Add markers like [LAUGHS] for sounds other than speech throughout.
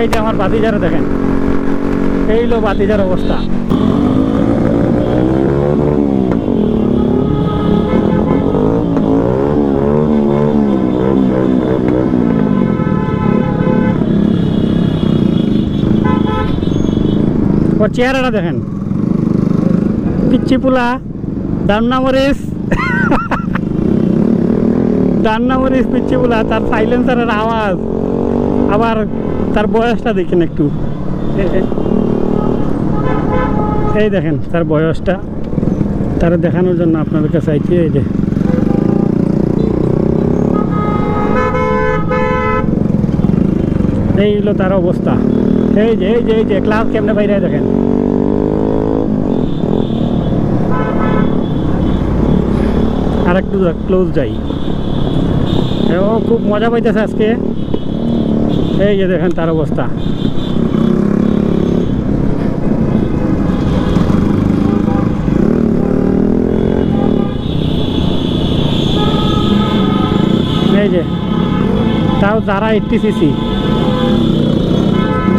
এই যে আমার বাতিজারে দেখেন, এই লো বাতিজার অবস্থা। ওর চেহারাটা দেখেন। পিচ্ছি পোলা ডান্না মরিস ডান্না মরিস পিচ্ছি তার সাইলেন্সারের আওয়াজ। আবার তার বয়সটা দেখেন একটু। এই দেখেন, তার বয়সটা। তার দেখানোর জন্য আপনাদের চাইছি এই যে। এই হলো তার অবস্থা। এই যে এই যে এই যে ক্লাস কেমনে বাইরে দেখেন। আর একটু ক্লোজ যাই। ও, খুব মজা পাইতেছে আজকে। এই যে দেখেন তার অবস্থা। এই যে, তাও যারা এইটটি সিসি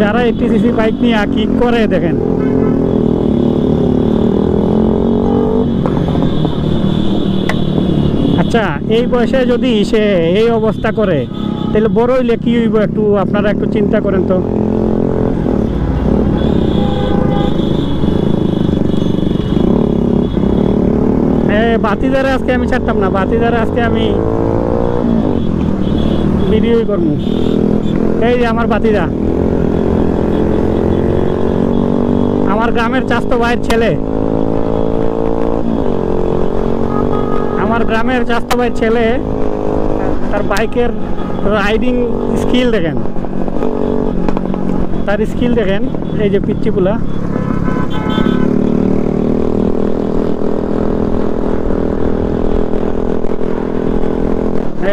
যারা এইটটি সিসি বাইক নিয়ে কি করে দেখেন। আচ্ছা এই বয়সে যদি সে এই অবস্থা করে তাহলে বড় হইলে কি হইব একটু, আপনারা একটু চিন্তা করেন তো। এ, বাতিদারে আজকে আমি ছাড়তাম না, বাতিদারে আজকে আমি ভিডিওই করব। এই যে আমার বাতিদা। আমার গ্রামের চাস্তো ভাইয়ের ছেলে। আমার গ্রামের চাস্তো ভাইয়ের ছেলে তার বাইকের রাইডিং স্কিল দেখেন। তার স্কিল দেখেন, এই যে পিচ্চিগুলা।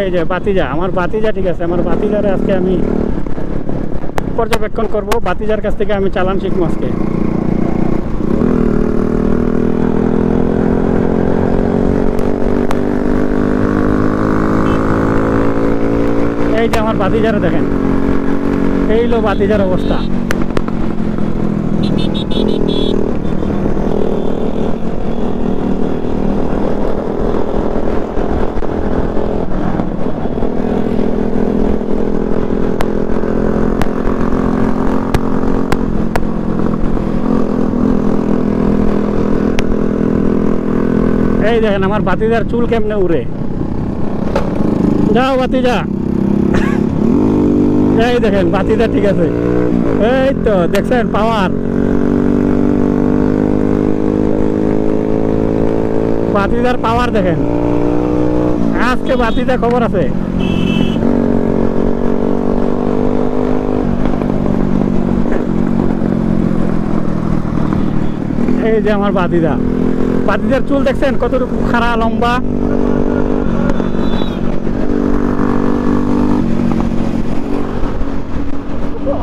এই যে বাতিজা আমার বাতিজা ঠিক আছে, আমার বাতিজারে আজকে আমি পর্যবেক্ষণ করব। বাতিজার কাছ থেকে আমি চালান শিখব আজকে। এই যে আমার বাতিজারে দেখেন, এই লো বাতিজার অবস্থা। এই দেখেন, আমার বাতিদার চুল কেমনে উড়ে। যাও বাতিজা এই দেখেন বাতিজা ঠিক আছে। এই তো, দেখছেন, পাওয়ার। বাতিজার পাওয়ার দেখেন। আজকে বাতিজা খবর আছে। এই যে আমার বাতিদা বাতিদার চুল দেখছেন, কতটুকু খাড়া, লম্বা?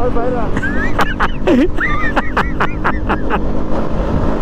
Olha, vai lá. [LAUGHS]